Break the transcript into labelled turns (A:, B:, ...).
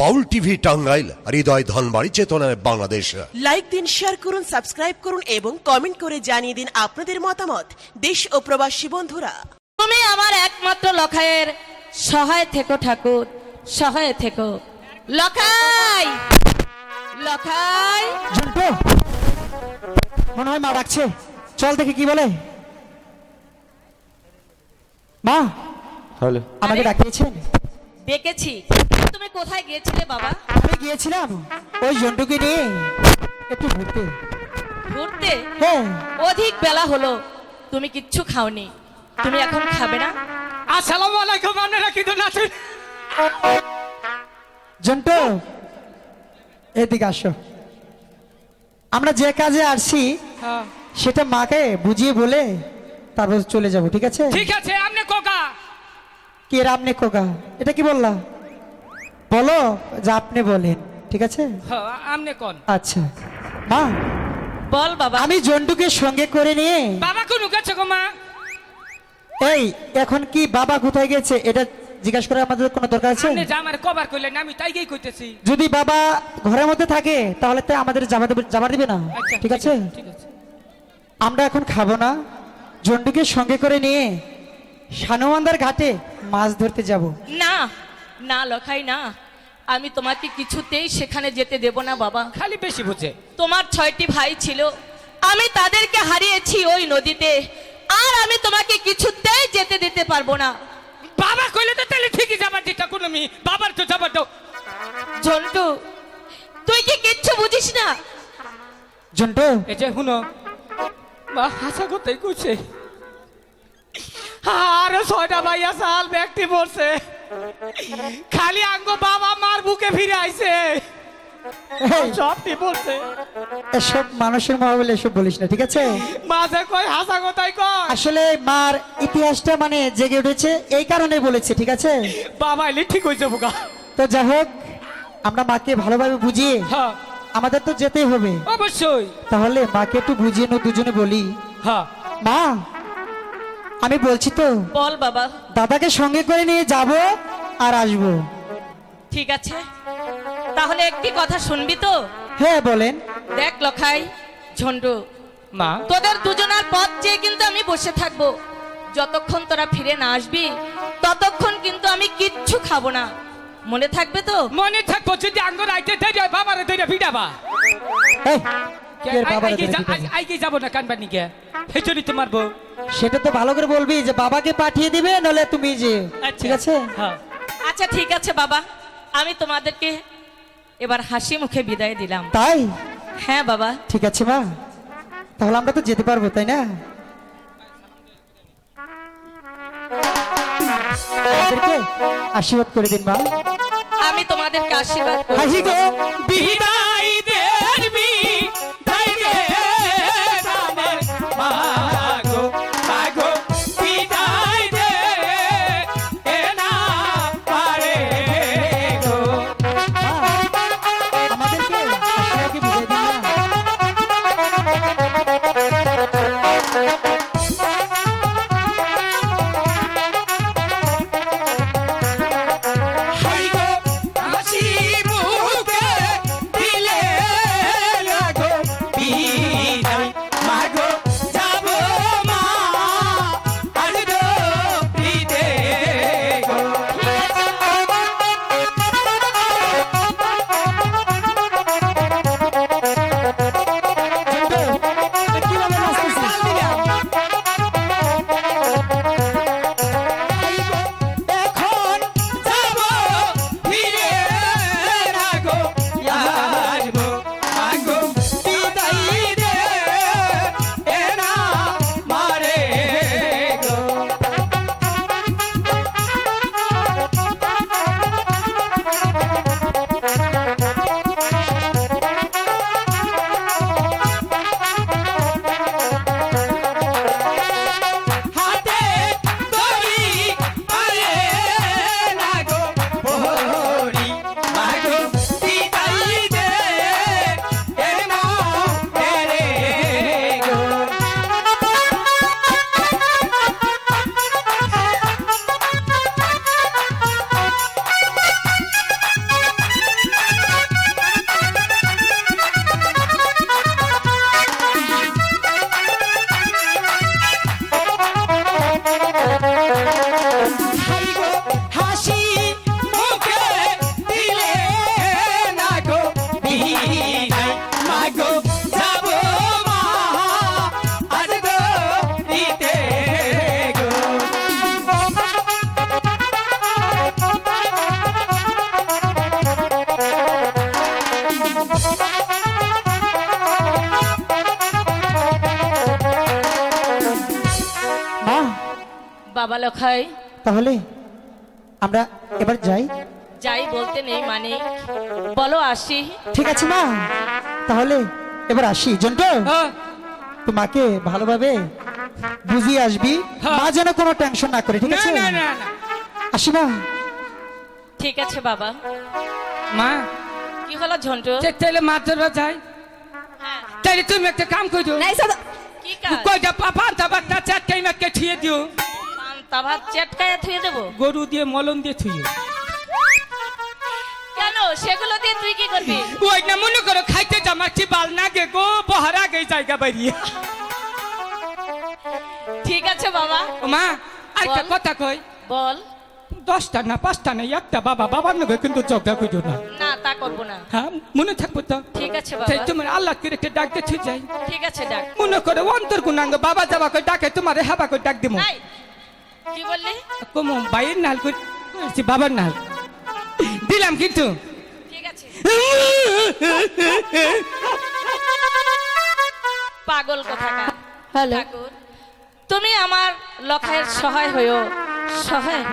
A: বাউল TV Tangail হৃদয় ধনবাড়ি চেতনায় Bangladesh.
B: Like দিন share করুন সাবস্ক্রাইব করুন এবং কমেন্ট করে জানিয়ে দিন আপনাদের মতামত। দেশ ও প্রবাসী বন্ধুরা।
C: তুমি আমার একমাত্র লখাইয়ের সহায় থেকো ঠাকুর সহায় থেকো। লখাই! লখাই!
D: জন্টু মনে হয় মা ডাকছে। চল দেখি কি বলে। মা
E: হ্যালো।
D: আমাকে ডাকিয়েছেন?
C: ডেকেছি। তুমি কোথায় গিয়েছিলে বাবা?
D: আমি গিয়েছিলাম ওই জন্টুকে নিয়ে একটু ঘুরতে।
C: ঘুরতে?
D: হ্যাঁ।
C: অধিক বেলা হলো। তুমি কিচ্ছু খাওনি। তুমি এখন খাবে না?
F: আসসালামু আলাইকুম আপনারা কিন্তু নাচুন।
D: জন্টু এদিকে আসো। আমরা যে কাজে আসছি সেটা মাকে বুঝিয়ে বলে তারপর চলে যাব ঠিক আছে?
F: ঠিক আছে আপনি কোকা।
D: কে রামনে কোকা? এটা কি বললা? বলো যে আপনি বলেন ঠিক আছে?
F: হ্যাঁ, আপনি কোন?
D: আচ্ছা। মা
C: বল বাবা।
D: আমি জন্টুকে সঙ্গে করে নিয়ে
F: বাবা কোন গেছে গো মা?
D: এই এখন কি বাবা কোথায় গেছে? এটা জিজ্ঞাসা করে আমাদের কোনো দরকার আছে?
F: আপনি কভার করলেন আমি তাই গিয়ে কইতেছি।
D: যদি বাবা ঘরের মধ্যে থাকে তাহলে তো আমাদের দেবে- যাবার দিবে না।
F: আচ্ছা
D: ঠিক আছে?
F: ঠিক আছে।
D: আমরা এখন খাব না। জন্টুকে সঙ্গে করে নিয়ে সানুমান্দার ঘাটে মাছ ধরতে যাব।
C: না না লখাই না আমি তোমাকে কিছুতেই সেখানে যেতে দেব না বাবা।
F: খালি বেশি বুঝে।
C: তোমার ছয়টি ভাই ছিল আমি তাদেরকে হারিয়েছি ওই নদীতে আর আমি তোমাকে কিছুতেই যেতে দিতে পারব না।
F: বাবা কইলে তো তাহলে ঠিকই যাবার দিতা কোন আমি বাবার তো যাবার দাও।
C: জন্টু তুই কি কিচ্ছু বুঝিস না?
D: জন্টু
F: এই যে শুনো বা হাসা করতেই কইছে। আর ছয়টা ভাইয়া সাল ব্যক্তি পড়ছে। খালি আঙ্গ বাবা মার বুকে ফিরে আইছে। সবটি বলছে।
D: এসব মানুষের মা বলে এসব বলিস না ঠিক আছে?
F: মাঝে কই হাসা কথাই কয়।
D: আসলে মার ইতিহাসটা মানে জেগে উঠেছে এই কারণে বলেছে ঠিক আছে?
F: বাবা এলি ঠিক
D: তো যাই হোক আমরা মাকে ভালোভাবে বুঝিয়ে
F: হ্যাঁ।
D: আমাদের তো যেতেই হবে।
F: অবশ্যই।
D: তাহলে মাকে একটু বুঝিয়ে নো দুজনে বলি।
F: হ্যাঁ।
D: মা আমি বলছি তো
C: বল বাবা।
D: দাদাকে সঙ্গে করে নিয়ে যাব আর আসব।
C: ঠিক আছে। তাহলে একটি কথা শুনবি তো?
D: হ্যাঁ বলেন।
C: দেখ লখাই ঝন্টু
F: মা।
C: তোদের দুজনার পথ চেয়ে কিন্তু আমি বসে থাকব। যতক্ষণ তোরা ফিরে না আসবি ততক্ষণ কিন্তু আমি কিচ্ছু খাব না। মনে থাকবে তো?
F: মনে থাকব যদি আঙ্গ রাইতে ধরে বাবারে ধরে ফিডাবা আইকে যাব না
D: সেটা তো ভালো করে বলবি যে বাবাকে পাঠিয়ে দিবে নলে তুমি যে ঠিক আছে?
F: হ্যাঁ।
C: আচ্ছা ঠিক আছে বাবা। আমি তোমাদেরকে এবার হাসি মুখে বিদায় দিলাম।
D: তাই?
C: হ্যাঁ বাবা।
D: ঠিক আছে মা। তাহলে আমরা তো যেতে পারব তাই না? আশীর্বাদ করে দিন মা।
C: আমি তোমাদেরকে আশীর্বাদ
D: হাসি গো।
C: লখাই
D: তাহলে আমরা এবার যাই।
C: যাই বলতে নেই মানে। বলো আসি।
D: ঠিক আছে মা। তাহলে এবার আসি। জন্টু
F: হ্যাঁ।
D: তো ভালোভাবে বুঝিয়ে আসবি।
F: হ্যাঁ।
D: মা যেন কোনো টেনশন না করে ঠিক আছে?
F: না না না।
D: আসি মা।
C: ঠিক আছে বাবা।
F: মা।
C: কি হলো ঝন্টু
F: যে তেলে মাছ ধরবা যায়
C: হ্যাঁ,
F: তাহলে তুমি একটা কাম করো
C: কি কাজ
F: কয়টা পাপা তাবাকটা চাটকাই মাকে ঠিয়ে দিও।
C: থুয়ে দেবো?
F: গরু দিয়ে মলম দিয়ে থুইও
C: কেন? সেগুলো দিয়ে তুই কি করবি?
F: ওই না মনে করো খাইতে জামাচ্ছি বাল না গে গো বহার আগে জায়গা
C: ঠিক আছে বাবা।
F: মা আরেকটা কথা কই।
C: বল।
F: দশটা না পাঁচটা না একটা বাবা বাবার নগে কিন্তু ঝগড়া করিও না।
C: না তা করব না।
F: হ্যাঁ মনে থাকব তো।
C: ঠিক আছে বাবা।
F: তোমার আল্লাহ করে একটা ডাক যাই?
C: ঠিক আছে ডাক।
F: মনে করে অন্তর গুণাঙ্গ বাবা যাবা করে ডাকে তোমার হেবা করে ডাক দিমু।
C: এই, কি বললি?
F: কমু বাইয়ের নাল করছি বাবার নাল। দিলাম কিন্তু।
C: ঠিক আছে। পাগল কোথাকার
E: হ্যালো।
C: ঠাকুর তুমি আমার লখায়ের সহায় হয়েও সহায়